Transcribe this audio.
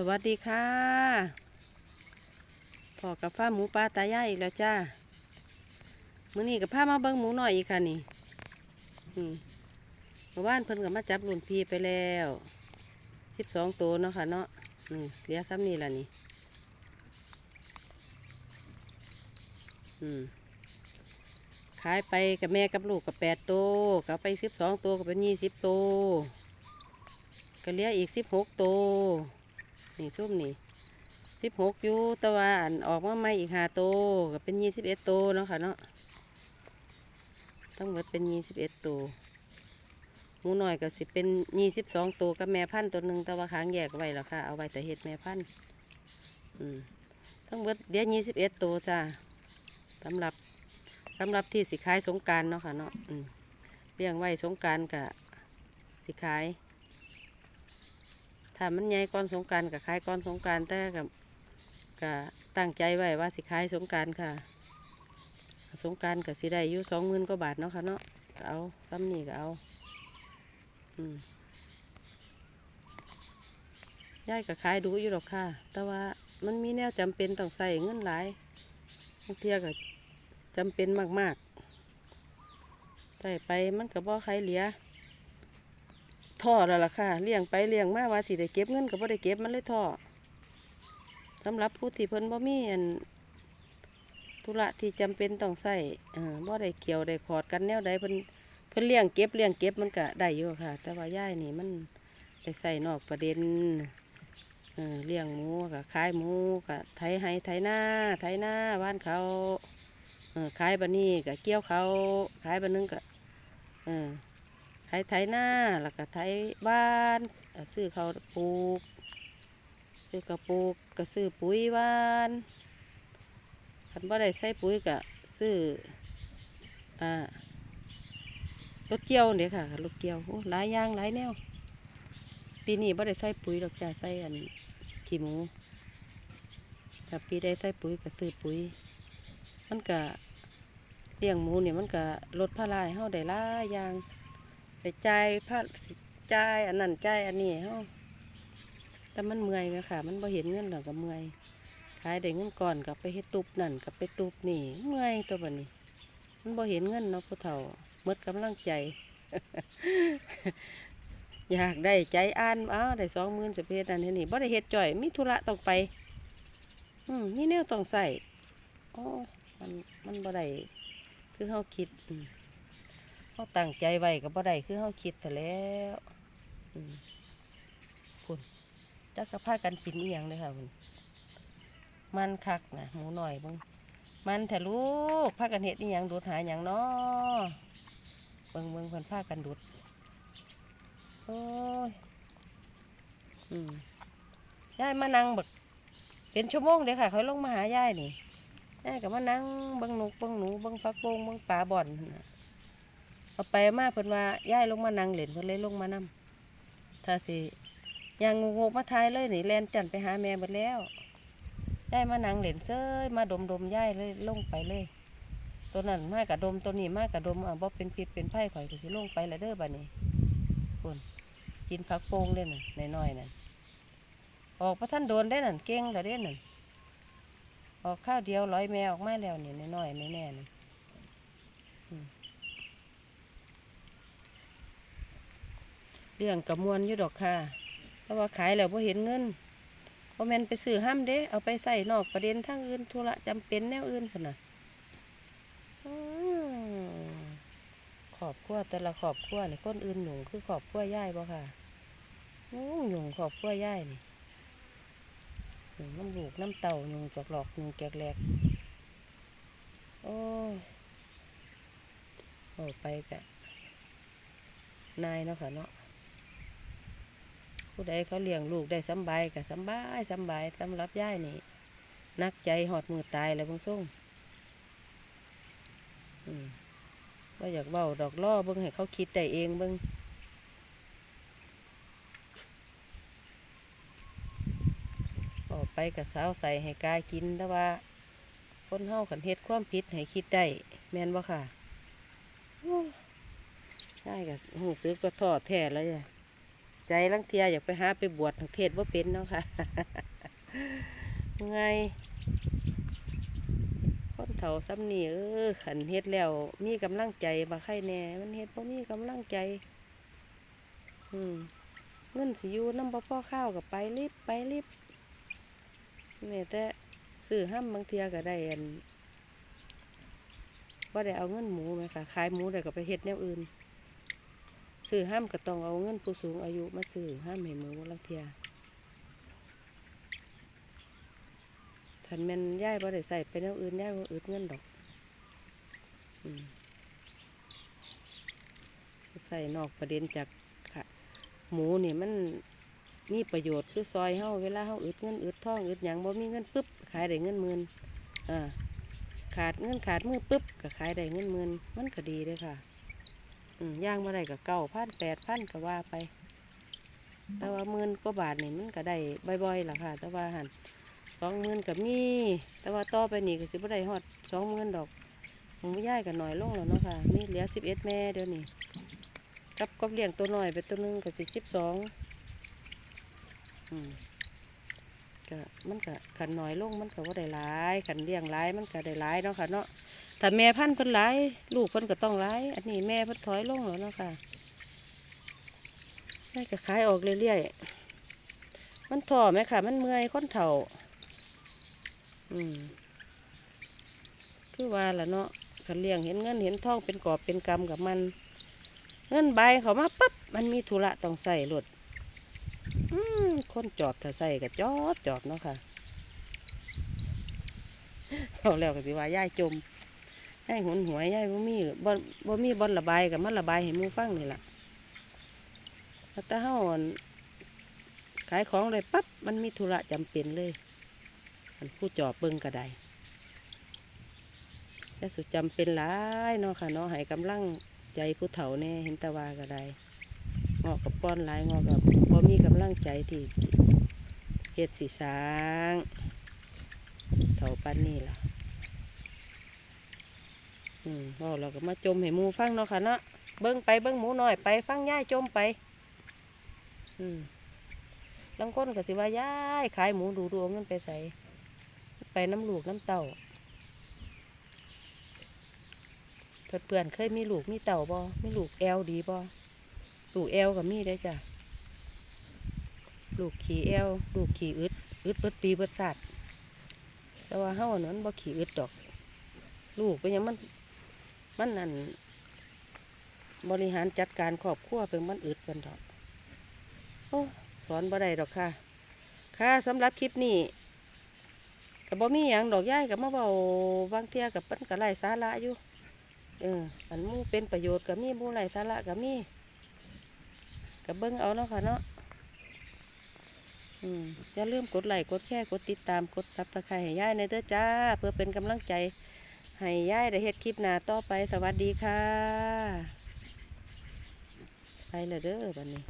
สวัสดีค่ะพอกับฟ้าหมูปลาตายายอีกแล้วจ้ามื้อนี้กับผ้ามาเบิ้งหมูหน่อยอีกค่ะนี่อืมเมื่อวานเพิ่นก็มาจับรุ่นพีไปแล้วสิบสองตัวเนาะค่ะเนาะอืมเหลือซ้ำนี่ละนี่ขายไปกับแม่กับลูกกับแปดตัวก็เอาไปสิบสองตัวก็เป็นยี่สิบตัวก็เหลืออีกสิบหกตัว นี่ซุ่มนี่สิบหกอยู่ต่ว่าอันออกมาใหม่อีกห้าตัวก็เป็นยี่สิบเอ็ดตัวเนาะค่ะเนาะทั้งหมดเป็นยี่สิบเอ็ดตัวหมูน้อยก็สิเป็นยี่สิบสองตัวกับแม่พันธุ์ตัวหนึ่งแต่ว่าค้างแยกไว้แล้วค่ะ เอาไว้แต่เห็ดแม่พันธุ์อืมทั้งหมดเดี๋ยวยี่สิบเอ็ดตัวจ้าสำหรับสำหรับที่สิขายสงการเนาะค่ะเนาะอืมเลี้ยงไว้สงการกะสิขาย ถ้ามันใหญ่ก่อนสงการกับขายก่อนสงการแต่กับกะตั้งใจไว้ว่าสิขายสงการค่ะ สงการกับสิได้อยู่สองหมื่นกว่าบาทเนาะค่ะเนาะกเอาซ้ำนี่ก็เอาอืมยายก็ขายดูอยู่หรอกค่ะ แต่ว่ามันมีแนวจำเป็นต้องใส่เงินหลายบางเทียก็จำเป็นมากๆใส่ไปมันก็บ่ใครเหลือ ท่อแล้วล่ะค่ะเลี้ยงไปเลี้ยงมาว่าสิได้เก็บเงินก็บ่ได้เก็บมันเลยท่อสำหรับผู้ที่เพิ่นบ่มีอันธุระที่จำเป็นต้องใส่เออบ่ได้เกี่ยวได้ขอดกันแนวใดเพิ่นเพิ่นเลี้ยงเก็บเลี้ยงเก็บมันก็ได้อยู่ค่ะ แต่ว่าย่ายนี่มันไปใส่นอกประเด็นเลี้ยงหมูก็ขายหมูก็ไถให้ไถหน้าไถหน้าบ้านเขาเอขายบันนี้ก็เกี่ยวเขาขายบันนึงก็เออขายไถหน้าแล้วก็ไถบ้านซื้อเขาปลูกซื้อกระปลูกก็ซื้อปุ๋ยหวานคันบ่ได้ใส่ปุ๋ยก็ซื้ออ่ารถเกี่ยวเนี่ยค่ะรถเกี่ยวโอ้หลายอย่างหลายแนวปีนี้บ่ได้ใส่ปุ๋ยดอกจ้าใส่อันขี้หมูถ้าปีได้ใส่ปุ๋ยก็ซื้อปุ๋ย มันก็เลี้ยงหมูเนี่ยมันก็ลดภาระให้เฮาได้หลายอย่าง ไปจ่ายภาจ่ายอันนั้นใจอันนี้ให้เฮาแต่มันเมื่อยนะค่ะ มันบ่เห็นเงินหรอกก็เมื่อยขายได้เงินก่อนก็ไปเฮ็ดตุบนั่นก็ไปตุบนี่ เมื่อยตัวบัดนี้มันบ่เห็นเงินเนาะผู้เฒ่าหมดกำลังใจ อยากได้ใจอ่านอ้าวได้สองหมื่นสิบเฮ็ดนั่นเฮ็ดนี่บ่ได้เฮ็ดจ่อย มีธุระต้องไป อืมมีแนวต้องใส่โอ้ยมันมันบ่ได้คือเฮาคิดอืม เฮาตั้งใจไว้ก็บ่ได้คือเฮาคิดซะแล้วคุณจักก็พากันกินอียงเลยค่ะคุณมันคักนะหมูหน่อยบิ่งมันแท้ลูกพากันเฮ็ดอีหยังดูดหาหยังเนาะเบิ่งเบิ่งเพิ่นพากันดูดโอ้ยอืมยายมานั่งบักเป็นชั่วโมงเด้อค่ะเขาลงมาหายายนี่ยายก็มานั่งเบิ่งนกเบิ่งหนูเบิ่งฟักโป่งเบิ่งปลาบ่อนนะ เอาไปมาเพิ่นว่ายายลงมานั่งเล่นเพิ่นเลยลงมานํถ้าสิยังงกๆมาทายเลยนี่แลนจันไปหาแม่เบิดแล้วยายมานั่งเล่นเซ้ยมาดมดมๆยายเลยลงไปเลย ตัวนั้นมากระดมตัวนี้มากระดมอะบ่เป็นพิษเป็นไผ่ข่อยก็สิลงไปแล้วเด้อบัดนี้คุณกินผักโป่งเล่นน่ะน้อยๆนั่นออกพระท่านโดนได้นั่นเก่งแล้วเด้นั่นออกข้าวเดียวร้อยแม่ออกมาแล้วนี่น้อยๆแน่ๆนี่อืม เรื่องกระมวลอยู่ดอกค่ะเพราะว่าขายแล้วพอเห็นเงินพอแมนไปซื้อห้ามเด้ เอาไปใส่นอกประเด็นทั้งอื่นธุระจำเป็นแนวอื่นขนาดขอบครัวแต่ละขอบครัวนี่คนอื่นหนุ่งคือขอบครัวย่ายบ่ค่ะหยุ่งขอบครัวย่ายนี่หนึ่งน้ำลูกน้ำเต่าหนึ่งจอกหลอกหนึ่งแกกแหลกโอ้โอ้ไปกะนายเนาะค่ะเนาะ ผู้ใดเขาเลี้ยงลูกได้สบายกะสบายสบายสำหรับย่ายนี่นักใจหอดมือตายแล้วเบงส่งอืมว่าอยากเบ้าดอกล่อเบิ้งให้เขาคิดได้เองเบิ้งออกไปกับสาวใส่ให้กายกินแต่ว่าคนเฮาขันเฮ็ดความผิดให้คิดได้แม่นบ่ค่ะโอ้ยใช่กับหูซื้อก็ทอดแท้แล้วจ้ะ ใจลังเทียอยากไปหาไปบวชทางเพศว่าเป็นเนาะค่ะไงคนเฒ่าซ้ำนี่เออขันเฮ็ดแล้ว มีกำลังใจบ่ใครแน่ มันเฮ็ดบ่มีกำลังใจ อืมเงินสิยูน้ำบ่พ่อข้าวกับไปรีบไปรีบนี่แต่ซื้อห้ำบางเทียก็ได้อันว่าได้เอาเงินหมูไหมค่ะขายหมูได้ก็ไปเฮ็ดแนวอื่น ซื้อห้ามก็ต้องเอาเงินผู้สูงอายุมาซื้อห้ามให้หมูลังเทียถ้าแม่นย่ายบ่ได้ใส่ไปแนวอื่นย่ายบ่อึดเงินดอกอใส่นอกประเด็นจากค่ะ หมูนี่มันมีประโยชน์คือซอยเฮาเวลาเฮาอึดเงินอึดทองอึดหยังบ่มีเงินปึ๊บขายได้เงินหมื่นอ่าขาดเงินขาดมือปึ๊บก็ขายได้เงินหมื่นมันก็ดีเลยค่ะ ย่างมาได้ก็เก้าพันแปดพันก็ว่าไป แต่ว่าหมื่นกว่าบาทนี่มันก็ได้บ่อยๆล่ะค่ะ แต่ว่าหันสองหมื่นก็มี แต่ว่าต่อไปนี่ก็สิบ่ได้ฮอดสองหมื่นดอกผมไม่ย่ายก็หน่อยลงแล้วเนาะค่ะมีเหลือสิบเอ็ดแม่เดี๋ยวนี้กับกับเลี้ยงตัวหน้อยไปตัวหนึงก็สิสิบสองอืม ก็มันก็ขันหน่อยลงมันก็ว่าได้หลายขันเลี้ยงหลายมันก็ได้หลายเนาะค่ะเนาะถ้าแม่พันธุ์เพิ่นหลายลูกเพิ่นก็ต้องหลาย อันนี้แม่เพิ่นถอยลงแล้วเนาะค่ะได้ก็ขายออกเรื่อยๆมันถ่อไหมค่ะ มันเมื่อยคนเฒ่า อืมคือว่าล่ะเนาะคันเลี้ยงเห็นเงินเห็นทองเป็นกอบเป็นกำกับมัน เงินใบเขามาปั๊บมันมีธุระต้องใส่รถอื คนจอดถ้าใส่ก็จอดจอดเนาะค่ะเอาแล้วก็สิว่าย่ายจมให้หุนหวยให้บ่มีบ่บ่มีบ่อนระบายกับมันระบายให้มูฟังนี่ล่ะแล้วแต่เฮาอั่นขายของเลยปั๊บมันมีธุระจำเป็นเลยอันผู้จอบเบิ่งก็ไดแต่สุดจำเป็นหลายเนาะค่ะเนาะให้กำลังใจผู้เฒ่าแน่เห็นตะวาก็ไดงอกกับป้อนหลายงอกกับ บ่มีกำลังใจที่เฮ็ดสิสางเฒ่าปานนี้ล่ะ อืมพอเราก็มาจมให้หมูฟังเนาะค่ะเนาะเบิ้งไปเบิ้งหมูหน่อยไปฟังย่ายจมไป อืมบางคนก็สิว่าย่ายขายหมูดูดูเอาเงินไปใส่ไปน้ำลูกน้ำเต่าเพื่อนเพื่อนเคยมีลูกมีเต่าบ่มีลูกแอลดีบ่ลูกแอลก็มีได้จ้ะ ลูกขี่แอลลูกขี่อึดอึดเบิดปีเบิดสัตว์แต่ว่าเฮาอันนั้นบ่ขี่อึดดอก ลูกเป็นยังมันมันนั่นบริหารจัดการครอบครัวเป็นมันอึดกันดอกโอ้สอนบ่ได้ดอกค่ะ ค่ะสำหรับคลิปนี้กับบ่มีหยังดอกย่ายกับมาเบาบางเทียกับปั้นกับไรสาระอยู่เอออันมูเป็นประโยชน์กับมีมูไรสาระกับมีกับเบิ้งเอาเนาะค่ะเนาะ อืมอย่าลืมกดไลค์กดแชร์กดติดตามกดซับสไครต์ให้ย่ายในเด้อจ้า เพื่อเป็นกำลังใจให้ย่ายได้เฮ็ดคลิปหน้าต่อไปสวัสดีค่ะ ไปเลยเด้อบัดนี้